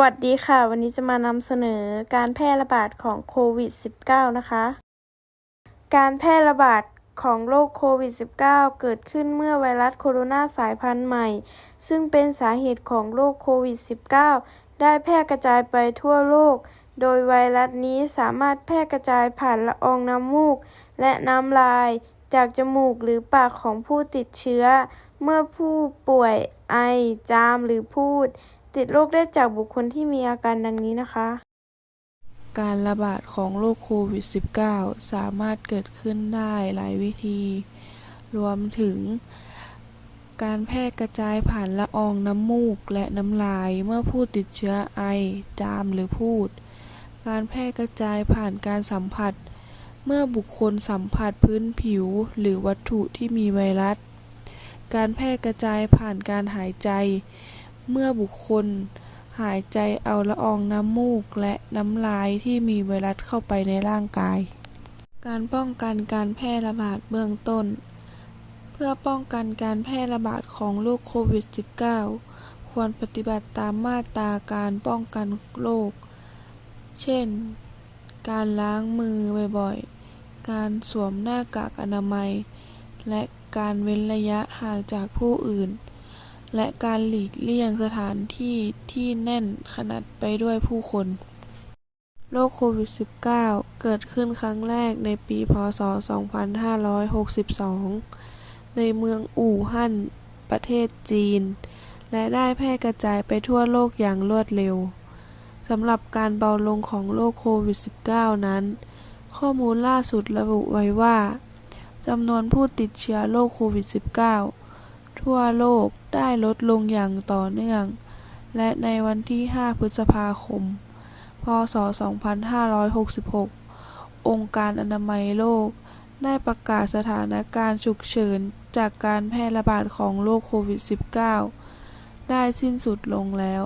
วัสดีค่ะ วันนี้จะมานำเสนอการแพร่ระบาดของโควิด -19 นะคะ การแพร่ระบาดของโรคโควิด -19 เกิดขึ้นเมื่อไวรัสโคโรนาสายพันธุ์ใหม่ ซึ่งเป็นสาเหตุของโรคโควิด -19 ได้แพร่กระจายไปทั่วโลก โดยไวรัสนี้สามารถแพร่กระจายผ่านละอองน้ำมูก และน้ำลายจากจมูกหรือปากของผู้ติดเชื้อ เมื่อผู้ป่วยไอ จามหรือพูด ติดโรคได้จากบุคคลที่มีอาการดังนี้นะคะ การระบาดของโรคโควิด -19 สามารถเกิดขึ้นได้หลายวิธี รวมถึง การแพร่กระจายผ่านละอองน้ำมูกและน้ำลายเมื่อผู้ติดเชื้อไอ จามหรือพูด การแพร่กระจายผ่านการสัมผัส เมื่อบุคคลสัมผัสพื้นผิวหรือวัตถุที่มีไวรัส การแพร่กระจายผ่านการหายใจ เมื่อบุคคล หายใจเอาละอองน้ำมูกและน้ำลายที่มีไวรัสเข้าไปในร่างกาย การป้องกันการแพร่ระบาดเบื้องต้น เพื่อป้องกันการแพร่ระบาดของโรคโควิด -19 ควรปฏิบัติตามมาตราการป้องกันโรค เช่น การล้างมือบ่อยๆ การสวมหน้ากากอนามัย และการเว้นระยะห่างจากผู้อื่น และการหลีกเลี่ยงสถานที่ที่แน่นขนาดไปด้วยผู้คนโรคโควิด -19 เกิดขึ้นครั้งแรกในปี พ.ศ.2562 ในเมืองอู่ฮั่น ประเทศจีน และได้แพร่กระจายไปทั่วโลกอย่างรวดเร็ว สำหรับการเบาลงของโรคโควิด -19 นั้น ข้อมูลล่าสุดระบุไว้ว่า จำนวนผู้ติดเชื้อโรคโควิด -19 ทั่วโลกได้ลดลงอย่างต่อเนื่อง และในวันที่ 5 พฤษภาคม พ.ศ.2566 องค์การอนามัยโลก ได้ประกาศสถานการณ์ฉุกเฉินจากการแพร่ระบาดของโรคโควิด -19 ได้สิ้นสุดลงแล้ว